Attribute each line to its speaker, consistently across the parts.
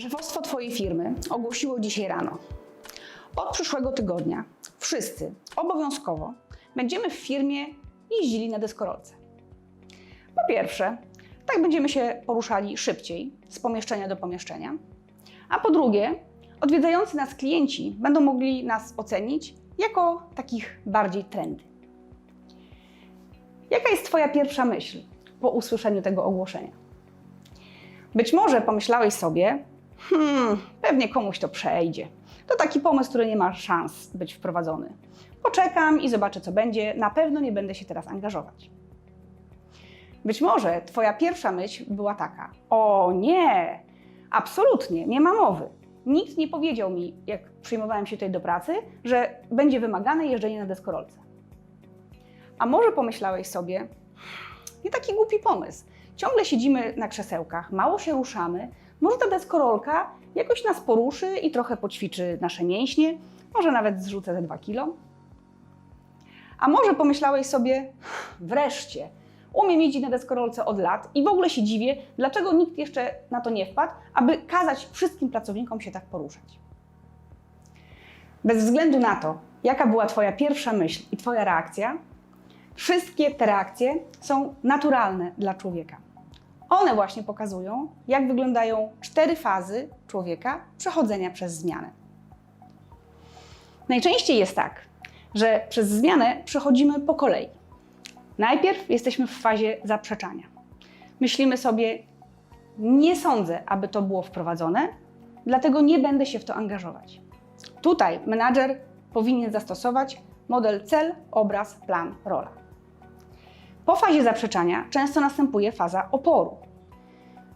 Speaker 1: Szefostwo Twojej firmy ogłosiło dzisiaj rano. Od przyszłego tygodnia wszyscy obowiązkowo będziemy w firmie jeździli na deskorolce. Po pierwsze, tak będziemy się poruszali szybciej z pomieszczenia do pomieszczenia. A po drugie, odwiedzający nas klienci będą mogli nas ocenić jako takich bardziej trendy. Jaka jest Twoja pierwsza myśl po usłyszeniu tego ogłoszenia? Być może pomyślałeś sobie, hmm, pewnie komuś to przejdzie. To taki pomysł, który nie ma szans być wprowadzony. Poczekam i zobaczę, co będzie. Na pewno nie będę się teraz angażować. Być może Twoja pierwsza myśl była taka: O nie, absolutnie, nie ma mowy. Nikt nie powiedział mi, jak przyjmowałem się tutaj do pracy, że będzie wymagane jeżdżenie na deskorolce. A może pomyślałeś sobie, nie taki głupi pomysł. Ciągle siedzimy na krzesełkach, mało się ruszamy. Może ta deskorolka jakoś nas poruszy i trochę poćwiczy nasze mięśnie, może nawet zrzucę te 2 kilo. A może pomyślałeś sobie, wreszcie, umiem jeździć na deskorolce od lat i w ogóle się dziwię, dlaczego nikt jeszcze na to nie wpadł, aby kazać wszystkim pracownikom się tak poruszać. Bez względu na to, jaka była Twoja pierwsza myśl i Twoja reakcja, wszystkie te reakcje są naturalne dla człowieka. One właśnie pokazują, jak wyglądają cztery fazy człowieka przechodzenia przez zmianę. Najczęściej jest tak, że przez zmianę przechodzimy po kolei. Najpierw jesteśmy w fazie zaprzeczania. Myślimy sobie, nie sądzę, aby to było wprowadzone, dlatego nie będę się w to angażować. Tutaj menadżer powinien zastosować model cel, obraz, plan, rola. Po fazie zaprzeczania często następuje faza oporu.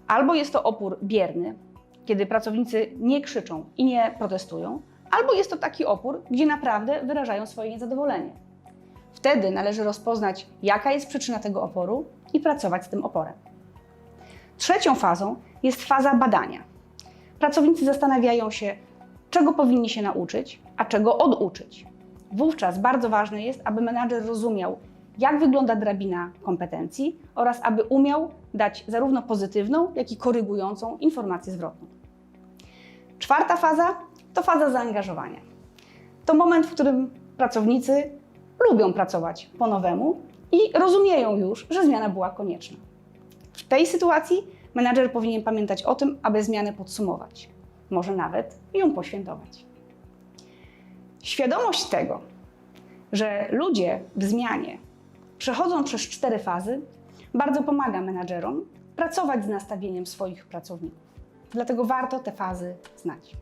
Speaker 1: Albo jest to opór bierny, kiedy pracownicy nie krzyczą i nie protestują, albo jest to taki opór, gdzie naprawdę wyrażają swoje niezadowolenie. Wtedy należy rozpoznać, jaka jest przyczyna tego oporu i pracować z tym oporem. Trzecią fazą jest faza badania. Pracownicy zastanawiają się, czego powinni się nauczyć, a czego oduczyć. Wówczas bardzo ważne jest, aby menadżer rozumiał, jak wygląda drabina kompetencji oraz aby umiał dać zarówno pozytywną, jak i korygującą informację zwrotną. Czwarta faza to faza zaangażowania. To moment, w którym pracownicy lubią pracować po nowemu i rozumieją już, że zmiana była konieczna. W tej sytuacji menadżer powinien pamiętać o tym, aby zmianę podsumować, może nawet ją poświętować. Świadomość tego, że ludzie w zmianie przechodzą przez cztery fazy, bardzo pomaga menadżerom pracować z nastawieniem swoich pracowników. Dlatego warto te fazy znać.